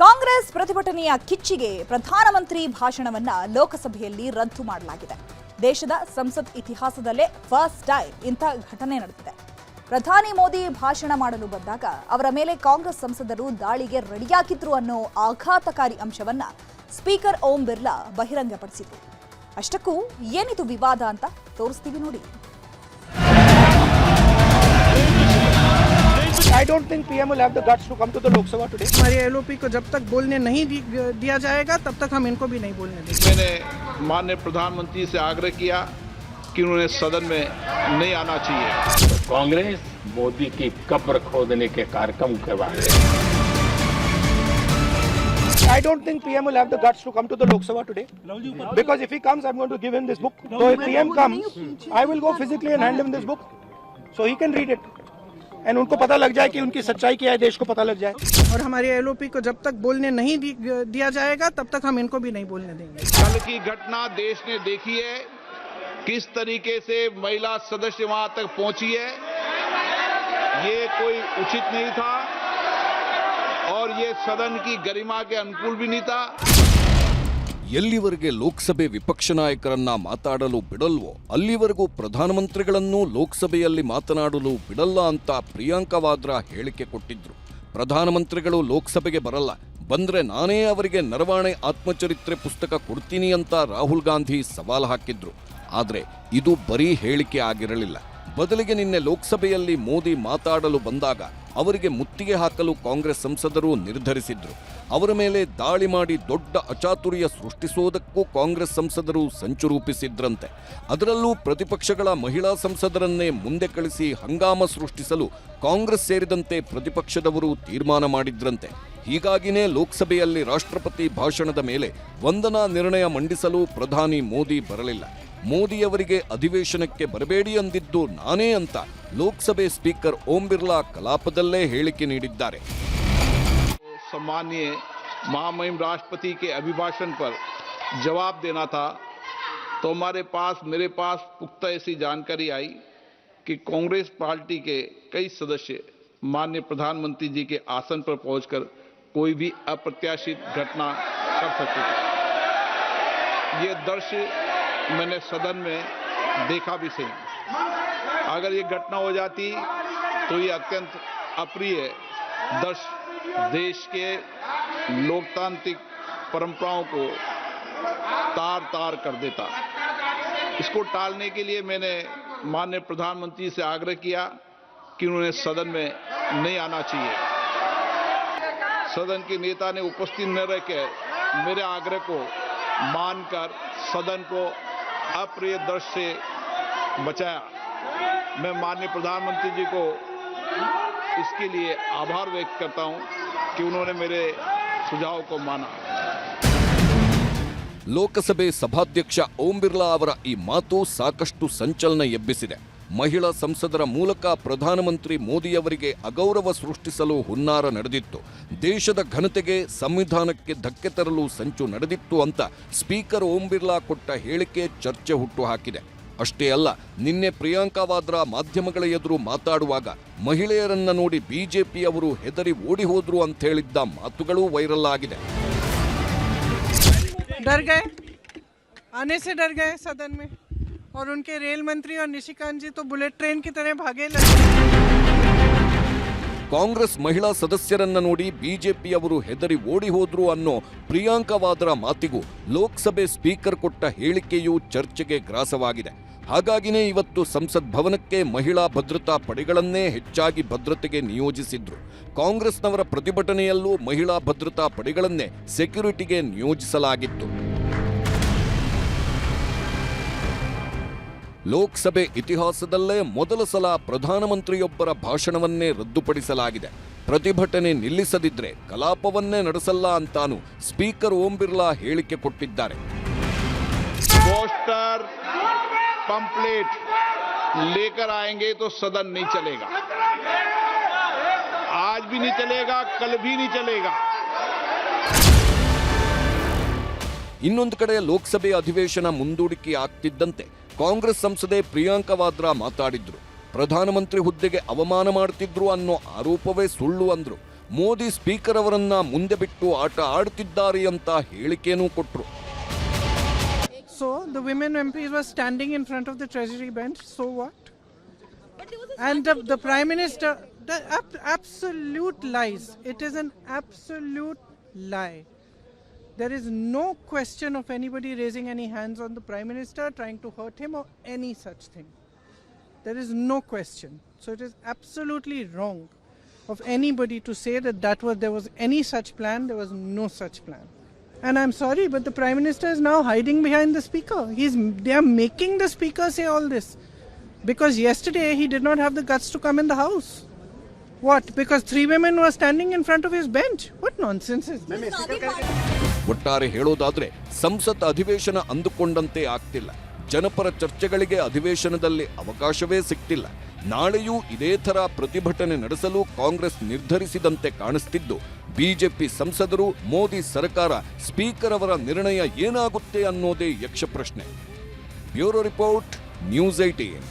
ಕಾಂಗ್ರೆಸ್ ಪ್ರತಿಭಟನೆಯ ಕಿಚ್ಚಿಗೆ ಪ್ರಧಾನಮಂತ್ರಿ ಭಾಷಣವನ್ನ ಲೋಕಸಭೆಯಲ್ಲಿ ರದ್ದು ಮಾಡಲಾಗಿದೆ. ದೇಶದ ಸಂಸತ್ ಇತಿಹಾಸದಲ್ಲೇ ಫಸ್ಟ್ ಟೈಮ್ ಇಂಥ ಘಟನೆ ನಡೆದಿದೆ. ಪ್ರಧಾನಿ ಮೋದಿ ಭಾಷಣ ಮಾಡಲು ಬಂದಾಗ ಅವರ ಮೇಲೆ ಕಾಂಗ್ರೆಸ್ ಸಂಸದರು ದಾಳಿಗೆ ರೆಡಿಯಾಗಿದ್ರು ಅನ್ನೋ ಆಘಾತಕಾರಿ ಅಂಶವನ್ನ ಸ್ಪೀಕರ್ ಓಂ ಬಿರ್ಲಾ ಬಹಿರಂಗಪಡಿಸಿದ್ರು. ಅಷ್ಟಕ್ಕೂ ಏನಿದು ವಿವಾದ ಅಂತ ತೋರಿಸ್ತೀವಿ ನೋಡಿ. I don't think PM will have the guts to come to the Lok Sabha today. हमारे एलओपी को जब तक बोलने नहीं दिया जाएगा तब तक हम इनको भी नहीं बोलने देंगे मैंने माननीय प्रधानमंत्री से आग्रह किया कि उन्होंने सदन में नहीं आना चाहिए कांग्रेस मोदी की कब्र खोदने के कार्यक्रम के बारे में I don't think PM will have the guts to come to the Lok Sabha today. Because if he comes, I'm going to give him this book. So if PM comes, I will go physically and hand him this book. So he can read it. And उनको पता लग जाए कि उनकी सच्चाई क्या है देश को पता लग जाए। और हमारे एलओपी को जब तक बोलने नहीं दिया जाएगा तब तक हम इनको भी नहीं बोलने देंगे। कल की घटना देश ने देखी है किस तरीके से महिला सदस्य वहाँ तक पहुँची है ये कोई उचित नहीं था और ये सदन की गरिमा के अनुकूल भी नहीं था। ಎಲ್ಲಿವರೆಗೆ ಲೋಕಸಭೆ ವಿಪಕ್ಷ ನಾಯಕರನ್ನ ಮಾತಾಡಲು ಬಿಡಲ್ವೋ ಅಲ್ಲಿವರೆಗೂ ಪ್ರಧಾನಮಂತ್ರಿಗಳನ್ನೂ ಲೋಕಸಭೆಯಲ್ಲಿ ಮಾತನಾಡಲು ಬಿಡಲ್ಲ ಅಂತ ಪ್ರಿಯಾಂಕಾ ವಾದ್ರಾ ಹೇಳಿಕೆ ಕೊಟ್ಟಿದ್ರು. ಪ್ರಧಾನಮಂತ್ರಿಗಳು ಲೋಕಸಭೆಗೆ ಬರಲ್ಲ. ಬಂದ್ರೆ ನಾನೇ ಅವರಿಗೆ ನರವಾಣೆ ಆತ್ಮಚರಿತ್ರೆ ಪುಸ್ತಕ ಕೊಡ್ತೀನಿ ಅಂತ ರಾಹುಲ್ ಗಾಂಧಿ ಸವಾಲು ಹಾಕಿದ್ರು. ಆದರೆ ಇದು ಬರೀ ಹೇಳಿಕೆ ಆಗಿರಲಿಲ್ಲ. ಬದಲಿಗೆ ನಿನ್ನೆ ಲೋಕಸಭೆಯಲ್ಲಿ ಮೋದಿ ಮಾತಾಡಲು ಬಂದಾಗ ಅವರಿಗೆ ಮುತ್ತಿಗೆ ಹಾಕಲು ಕಾಂಗ್ರೆಸ್ ಸಂಸದರು ನಿರ್ಧರಿಸಿದ್ರು. ಅವರ ಮೇಲೆ ದಾಳಿ ಮಾಡಿ ದೊಡ್ಡ ಅಚಾತುರ್ಯ ಸೃಷ್ಟಿಸೋದಕ್ಕೂ ಕಾಂಗ್ರೆಸ್ ಸಂಸದರು ಸಂಚು ರೂಪಿಸಿದ್ರಂತೆ. ಅದರಲ್ಲೂ ಪ್ರತಿಪಕ್ಷಗಳ ಮಹಿಳಾ ಸಂಸದರನ್ನೇ ಮುಂದೆ ಕಳಿಸಿ ಹಂಗಾಮ ಸೃಷ್ಟಿಸಲು ಕಾಂಗ್ರೆಸ್ ಸೇರಿದಂತೆ ಪ್ರತಿಪಕ್ಷದವರು ತೀರ್ಮಾನ ಮಾಡಿದ್ರಂತೆ. ಹೀಗಾಗಿನೇ ಲೋಕಸಭೆಯಲ್ಲಿ ರಾಷ್ಟ್ರಪತಿ ಭಾಷಣದ ಮೇಲೆ ವಂದನಾ ನಿರ್ಣಯ ಮಂಡಿಸಲು ಪ್ರಧಾನಿ ಮೋದಿ ಬರಲಿಲ್ಲ. ಮೋದಿಯವರಿಗೆ ಅಧಿವೇಶನಕ್ಕೆ ಬರಬೇಡಿ ಅಂದಿದ್ದು ನಾನೇ ಅಂತ ಲೋಕಸಭೆ ಸ್ಪೀಕರ್ ಓಂ ಬಿರ್ಲಾ ಕಲಾಪದಲ್ಲೇ ಹೇಳಿಕೆ ನೀಡಿದ್ದಾರೆ सम्माननीय महामहिम राष्ट्रपति के अभिभाषण पर जवाब देना था तो हमारे पास मेरे पास पुख्ता ऐसी जानकारी आई कि कांग्रेस पार्टी के कई सदस्य माननीय प्रधानमंत्री जी के आसन पर पहुंचकर कोई भी अप्रत्याशित घटना कर सकते थे ये दृश्य मैंने सदन में देखा भी सही। अगर ये घटना हो जाती तो ये अत्यंत अप्रिय दृश्य देश के लोकतांत्रिक परंपराओं को तार तार कर देता। इसको टालने के लिए मैंने माननीय प्रधानमंत्री से आग्रह किया कि उन्हें सदन में नहीं आना चाहिए। सदन के नेता ने उपस्थित न रहकर मेरे आग्रह को मानकर सदन को अप्रिय दृश्य से बचाया मैं माननीय प्रधानमंत्री जी को इसके लिए आभार व्यक्त करता हूं कि उन्होंने मेरे सुझाव को माना ಲೋಕಸಭೆ ಸಭಾಧ್ಯಕ್ಷ ಓಂ ಬಿರ್ಲಾ ಅವರ ಈ ಮಾತು ಸಾಕಷ್ಟು ಸಂಚಲನ ಎಬ್ಬಿಸಿದೆ ಮಹಿಳಾ ಸಂಸದರ ಮೂಲಕ ಪ್ರಧಾನಮಂತ್ರಿ ಮೋದಿಯವರಿಗೆ ಅಗೌರವ ಸೃಷ್ಟಿಸಲು ಹುನ್ನಾರ ನಡೆದಿತ್ತು ದೇಶದ ಘನತೆಗೆ ಸಂವಿಧಾನಕ್ಕೆ ಧಕ್ಕೆ ತರಲು ಸಂಚು ನಡೆದಿತ್ತು ಅಂತ ಸ್ಪೀಕರ್ ಓಂ ಬಿರ್ಲಾ ಕೊಟ್ಟ ಹೇಳಿಕೆ ಚರ್ಚೆ ಹುಟ್ಟುಹಾಕಿದೆ ಅಷ್ಟೇ ಅಲ್ಲ ನಿನ್ನೆ ಪ್ರಿಯಾಂಕಾ ವಾದ್ರಾ ಮಾಧ್ಯಮಗಳ ಎದುರು ಮಾತಾಡುವಾಗ ಮಹಿಳೆಯರನ್ನ ನೋಡಿ ಬಿಜೆಪಿ ಅವರು ಹೆದರಿ ಓಡಿ ಹೋದ್ರು ಅಂತ ಹೇಳಿದ್ದ ಮಾತುಗಳೂ ವೈರಲ್ ಆಗಿದೆ डर गए आने से डर गए सदन में और उनके रेल मंत्री और निशिकांत जी तो बुलेट ट्रेन की तरह भागे लगे ಕಾಂಗ್ರೆಸ್ ಮಹಿಳಾ ಸದಸ್ಯರನ್ನ ನೋಡಿ ಬಿಜೆಪಿಯವರು ಹೆದರಿ ಓಡಿ ಹೋದ್ರು ಅನ್ನೋ ಪ್ರಿಯಾಂಕಾ ವಾದ್ರಾ ಮಾತಿಗೂ ಲೋಕಸಭೆ ಸ್ಪೀಕರ್ ಕೊಟ್ಟ ಹೇಳಿಕೆಯೂ ಚರ್ಚೆಗೆ ಗ್ರಾಸವಾಗಿದೆ ಹಾಗಾಗಿನೇ ಇವತ್ತು ಸಂಸತ್ ಭವನಕ್ಕೆ ಮಹಿಳಾ ಭದ್ರತಾ ಪಡೆಗಳನ್ನೇ ಹೆಚ್ಚಾಗಿ ಭದ್ರತೆಗೆ ನಿಯೋಜಿಸಿದ್ರು ಕಾಂಗ್ರೆಸ್ನವರ ಪ್ರತಿಭಟನೆಯಲ್ಲೂ ಮಹಿಳಾ ಭದ್ರತಾ ಪಡೆಗಳನ್ನೇ ಸೆಕ್ಯುರಿಟಿಗೆ ನಿಯೋಜಿಸಲಾಗಿತ್ತು ಲೋಕಸಭೆ ಇತಿಹಾಸದಲ್ಲೇ ಮೊದಲ ಸಲ ಪ್ರಧಾನಮಂತ್ರಿಯೊಬ್ಬರ ಭಾಷಣವನ್ನೇ ರದ್ದುಪಡಿಸಲಾಗಿದೆ ಪ್ರತಿಭಟನೆ ನಿಲ್ಲಿಸದಿದ್ರೆ ಕಲಾಪವನ್ನೇ ನಡೆಸಲ್ಲ ಅಂತಾನು ಸ್ಪೀಕರ್ ಓಂ ಬಿರ್ಲಾ ಹೇಳಿಕೆ ಕೊಟ್ಟಿದ್ದಾರೆ पोस्टर पंपलेट लेकर आएंगे तो सदन नहीं चलेगा आज भी नहीं चलेगा कल भी नहीं चलेगा ಇನ್ನೊಂದು ಕಡೆ ಲೋಕಸಭೆ ಅಧಿವೇಶನ ಮುಂದೂಡಿಕೆ ಆಗ್ತಿದ್ದಂತೆ ಕಾಂಗ್ರೆಸ್ ಸಂಸದೆ ಪ್ರಿಯಾಂಕಾ ವಾದ್ರಾ ಮಾತಾಡಿದ್ರು. ಪ್ರಧಾನಮಂತ್ರಿ ಹುದ್ದೆಗೆ ಅವಮಾನ ಮಾಡುತ್ತಿದ್ರು ಅನ್ನೋ ಆರೋಪವೇ ಸುಳ್ಳು ಅಂದ್ರು. ಮೋದಿ ಸ್ಪೀಕರ್ ಅವರನ್ನ ಮುಂದೆ ಬಿಟ್ಟು ಆಟ ಆಡುತ್ತಿದ್ದಾರೆ ಅಂತ ಹೇಳಿಕೆನೂ ಕೊಟ್ರು. So the women MPs was standing in front of the treasury bench so what and the prime minister the absolute lies it is It absolute lie absolute lie. There is no question of anybody raising any hands on the Prime Minister, trying to hurt him, or any such thing. There is no question. So it is absolutely wrong of anybody to say that that was there was any such plan. There was no such plan. And I'm sorry, but the Prime Minister is now hiding behind the Speaker. He's they are making the Speaker say all this. Because yesterday he did not have the guts to come in the House. What? Because three women were standing in front of his bench? What nonsense is this? ಒಟ್ಟಾರೆ ಹೇಳೋದಾದ್ರೆ ಸಂಸತ್ ಅಧಿವೇಶನ ಅಂದುಕೊಂಡಂತೆ ಆಗ್ತಿಲ್ಲ ಜನಪರ ಚರ್ಚೆಗಳಿಗೆ ಅಧಿವೇಶನದಲ್ಲಿ ಅವಕಾಶವೇ ಸಿಕ್ತಿಲ್ಲ ನಾಳೆಯೂ ಇದೇ ಥರ ಪ್ರತಿಭಟನೆ ನಡೆಸಲು ಕಾಂಗ್ರೆಸ್ ನಿರ್ಧರಿಸಿದಂತೆ ಕಾಣಿಸ್ತಿದ್ದು ಬಿಜೆಪಿ ಸಂಸದರು ಮೋದಿ ಸರ್ಕಾರ ಸ್ಪೀಕರ್ ಅವರ ನಿರ್ಣಯ ಏನಾಗುತ್ತೆ ಅನ್ನೋದೇ ಯಕ್ಷಪ್ರಶ್ನೆ ಬ್ಯೂರೋ ರಿಪೋರ್ಟ್ ನ್ಯೂಸ್ ಏಟೀನ್